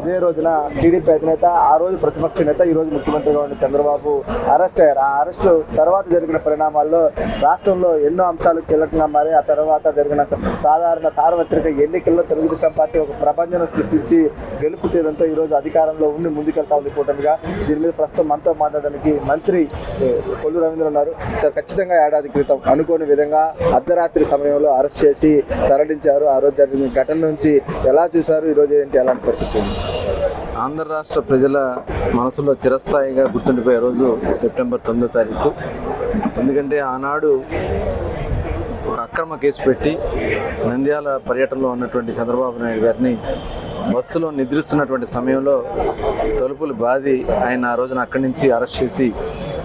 ఇదే రోజున టీడీపీ అధినేత ఆ రోజు ప్రతిపక్ష నేత ఈ రోజు ముఖ్యమంత్రిగా ఉన్న చంద్రబాబు అరెస్ట్ అయ్యారు. ఆ అరెస్టు తర్వాత జరిగిన పరిణామాల్లో రాష్ట్రంలో ఎన్నో అంశాలు కీలకంగా మారి ఆ తర్వాత జరిగిన సాధారణ సార్వత్రిక ఎన్నికల్లో తెలుగుదేశం పార్టీ ఒక ప్రపంచం సృష్టించి గెలుపు తీయడంతో ఈరోజు అధికారంలో ఉండి ముందుకెళ్తా ఉంది కూటమిగా దీని మీద ప్రస్తుతం మనతో మాట్లాడడానికి మంత్రి కొల్లు రవీంద్ర ఉన్నారు. సార్ ఖచ్చితంగా ఏడాది క్రితం అనుకోని విధంగా అర్ధరాత్రి సమయంలో అరెస్ట్ చేసి తరలించారు. ఆ రోజు జరిగిన ఘటన నుంచి ఎలా చూశారు? ఈరోజు ఏంటి? ఎలాంటి పరిస్థితి ఉంది? ఆంధ్ర రాష్ట్ర ప్రజల మనసులో చిరస్థాయిగా గుర్తుండిపోయే రోజు సెప్టెంబర్ తొమ్మిదో తారీఖు. ఎందుకంటే ఆనాడు ఒక అక్రమ కేసు పెట్టి నంద్యాల పర్యటనలో ఉన్నటువంటి చంద్రబాబు నాయుడు గారిని బస్సులో నిద్రిస్తున్నటువంటి సమయంలో తలుపులు బాది ఆయన ఆ రోజున అక్కడి నుంచి అరెస్ట్ చేసి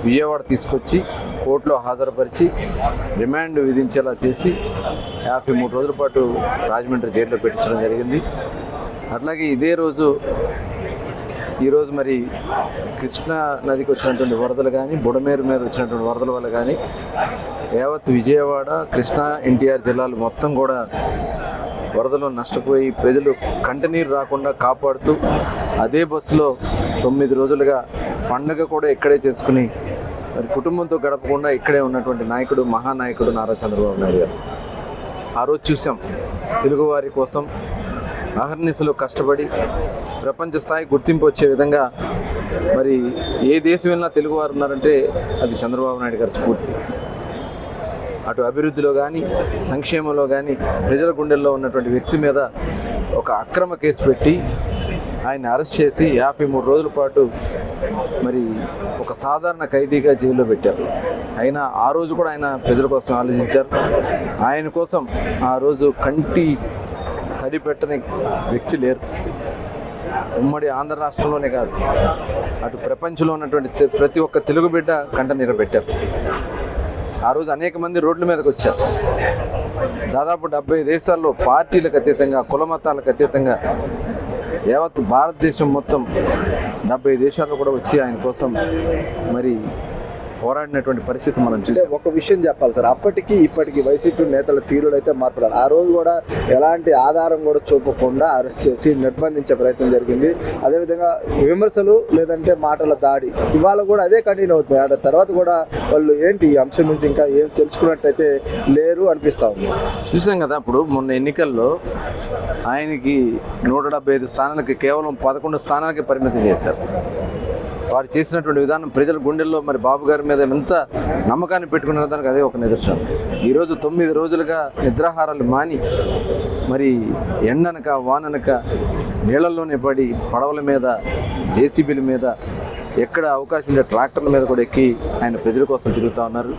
విజయవాడ తీసుకొచ్చి కోర్టులో హాజరుపరిచి రిమాండ్ విధించేలా చేసి యాభై మూడు రోజుల పాటు రాజమండ్రి జైల్లో పెట్టించడం జరిగింది. అట్లాగే ఇదే రోజు ఈరోజు మరి కృష్ణా నదికి వచ్చినటువంటి వరదలు కానీ బుడమేరు మీద వచ్చినటువంటి వరదల వల్ల కానీ యావత్ విజయవాడ కృష్ణా ఎన్టీఆర్ జిల్లాలు మొత్తం కూడా వరదలో నష్టపోయి ప్రజలు కంటనీరు రాకుండా కాపాడుతూ అదే బస్సులో తొమ్మిది రోజులుగా పండగ కూడా ఇక్కడే చేసుకుని మరి కుటుంబంతో గడపకుండా ఇక్కడే ఉన్నటువంటి నాయకుడు మహానాయకుడు నారా చంద్రబాబు నాయుడు గారు. ఆ రోజు చూసాం తెలుగువారి కోసం అహర్నిశలు కష్టపడి ప్రపంచ స్థాయి గుర్తింపు వచ్చే విధంగా మరి ఏ దేశం వెళ్ళినా తెలుగువారు ఉన్నారంటే అది చంద్రబాబు నాయుడు గారి స్ఫూర్తి. అటు అభివృద్ధిలో కానీ సంక్షేమంలో కానీ ప్రజల గుండెల్లో ఉన్నటువంటి వ్యక్తి మీద ఒక అక్రమ కేసు పెట్టి ఆయన అరెస్ట్ చేసి యాభై మూడు రోజుల పాటు మరి ఒక సాధారణ ఖైదీగా జైల్లో పెట్టారు. అయినా ఆ రోజు కూడా ఆయన ప్రజల కోసం ఆలోచించారు. ఆయన కోసం ఆ రోజు కంటి తడి పెట్టని వ్యక్తి లేరు. ఉమ్మడి ఆంధ్ర రాష్ట్రంలోనే కాదు అటు ప్రపంచంలో ఉన్నటువంటి ప్రతి ఒక్క తెలుగు బిడ్డ కంట నిలబెట్టారు. ఆ రోజు అనేక మంది రోడ్ల మీదకి వచ్చారు. దాదాపు డెబ్బై దేశాల్లో పార్టీలకు అతీతంగా కులమతాలకు అతీతంగా యావత్ భారతదేశం మొత్తం డెబ్బై దేశాల్లో కూడా వచ్చి ఆయన కోసం మరి పోరాడినటువంటి పరిస్థితి మనం అంటే చూసాం. ఒక విషయం చెప్పాలి సార్. అప్పటికి ఇప్పటికి వైసీపీ నేతల తీరులు అయితే మార్పురాలి ఆ రోజు కూడా ఎలాంటి ఆధారం కూడా చూపకుండా అరెస్ట్ చేసి నిర్బంధించే ప్రయత్నం జరిగింది. అదేవిధంగా విమర్శలు లేదంటే మాటల దాడి ఇవాళ కూడా అదే కంటిన్యూ అవుతుంది. ఆ తర్వాత కూడా వాళ్ళు ఏంటి ఈ అంశం నుంచి ఇంకా ఏం తెలుసుకున్నట్టయితే లేరు అనిపిస్తా ఉంది. చూసాం కదా అప్పుడు మొన్న ఎన్నికల్లో ఆయనకి నూట డెబ్బై ఐదు స్థానాలకి కేవలం పదకొండు స్థానాలకి పరిమితం చేశారు. వారు చేసినటువంటి విధానం ప్రజల గుండెల్లో మరి బాబు గారి మీద ఎంత నమ్మకాన్ని పెట్టుకున్న దానికి అదే ఒక నిదర్శనం. ఈరోజు తొమ్మిది రోజులుగా నిద్రాహారాలు మాని మరి ఎండనక వాననక నీళ్ళల్లోనే పడి పడవల మీద జేసీబీల మీద ఎక్కడ అవకాశం ఉండే ట్రాక్టర్ల మీద కూడా ఎక్కి ఆయన ప్రజల కోసం తిరుగుతూ ఉన్నారు.